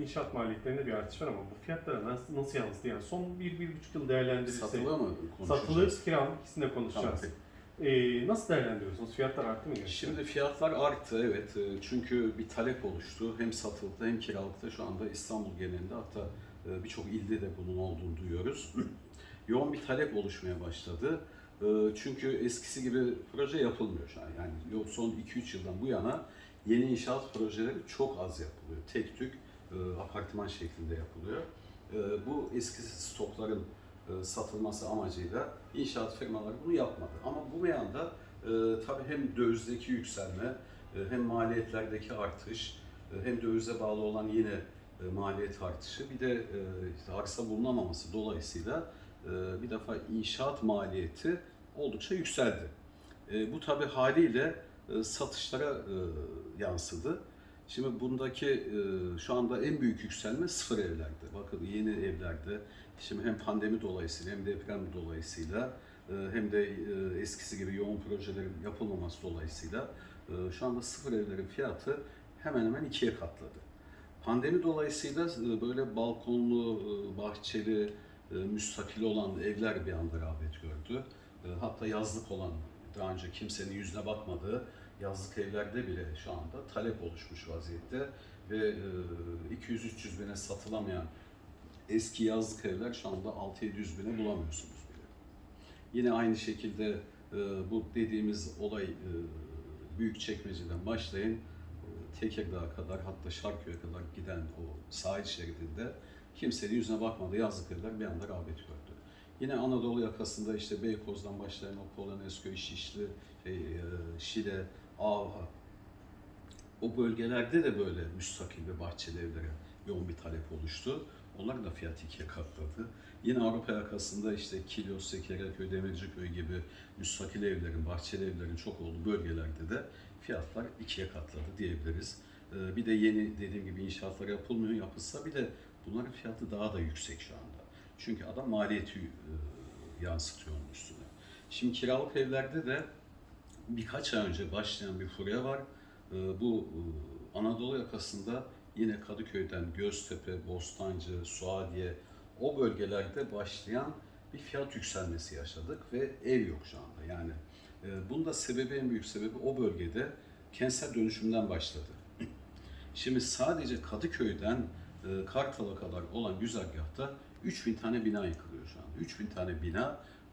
İnşaat maliyetlerinde bir artış var ama bu fiyatlara nasıl, nasıl yansıdı? Yani son bir, bir buçuk yıl değerlendirirse Satılı mı konuşacağız? satılık, kiralık ikisini de konuşacağız. Tamam. Ee, nasıl değerlendiriyorsunuz? Fiyatlar arttı mı gerçekten? Şimdi fiyatlar arttı evet E, çünkü bir talep oluştu hem satılıkta hem kiralıkta şu anda İstanbul genelinde hatta e, birçok ilde de bunun olduğunu duyuyoruz. Yoğun bir talep oluşmaya başladı. E, Çünkü eskisi gibi proje yapılmıyor şu an. Yani son 2-3 yıldan bu yana yeni inşaat projeleri çok az yapılıyor. Tek tük apartman şeklinde yapılıyor. E, Bu eski stokların e, satılması amacıyla inşaat firmaları bunu yapmadı. Ama bu yanda e, tabii hem dövizdeki yükselme, e, hem maliyetlerdeki artış, e, hem dövize bağlı olan yine e, maliyet artışı, bir de e, işte arsa bulunamaması dolayısıyla e, bir defa inşaat maliyeti oldukça yükseldi. E, bu tabii haliyle e, satışlara e, yansıdı. Şimdi bundaki e, şu anda en büyük yükselme sıfır evlerde. Bakın yeni evlerde şimdi hem pandemi dolayısıyla hem deprem dolayısıyla e, hem de e, eskisi gibi yoğun projelerin yapılmaması dolayısıyla şu anda sıfır evlerin fiyatı hemen hemen ikiye katladı. Pandemi dolayısıyla böyle balkonlu, bahçeli, müstakil olan evler bir anda rağbet gördü. Hatta yazlık olan, daha önce kimsenin yüzüne bakmadığı yazlık evlerde bile şu anda talep oluşmuş vaziyette ve e, 200-300 bine satılamayan eski yazlık evler şu anda 6-700 bine bulamıyorsunuz bile. Yine aynı şekilde e, bu dediğimiz olay e, büyük çekmeceden başlayın e, Tekirdağ'a kadar hatta Şarköy'e kadar giden o sahil şeridinde kimsenin yüzüne bakmadığı yazlık evler bir anda rağbet gördü. Yine Anadolu yakasında işte Beykoz'dan başlayan o Polonezköy, Şişli, şey, e, Şile, Avha o bölgelerde de böyle müstakil ve bahçeli evlere yoğun bir talep oluştu. Onların da fiyat ikiye katladı. Yine Avrupa yakasında işte Kilyos, Sekreköy, Demirciköy gibi müstakil evlerin, bahçeli evlerin çok olduğu bölgelerde de fiyatlar ikiye katladı diyebiliriz. Ee, Bir de yeni dediğim gibi inşaatlar yapılmıyor, yapılsa bile bunların fiyatı daha da yüksek şu anda. Çünkü adam maliyeti e, yansıtıyor onun üstüne. Şimdi kiralık evlerde de birkaç ay önce başlayan bir furya var. Ee, Bu e, Anadolu yakasında yine Kadıköy'den Göztepe, Bostancı, Suadiye o bölgelerde başlayan bir fiyat yükselmesi yaşadık ve ev yok şu anda. Yani e, bunun da sebebi en büyük sebebi o bölgede kentsel dönüşümden başladı. Şimdi sadece Kadıköy'den e, Kartal'a kadar olan güzergahta 3000 tane bina yıkılıyor şu anda. 3000 tane bina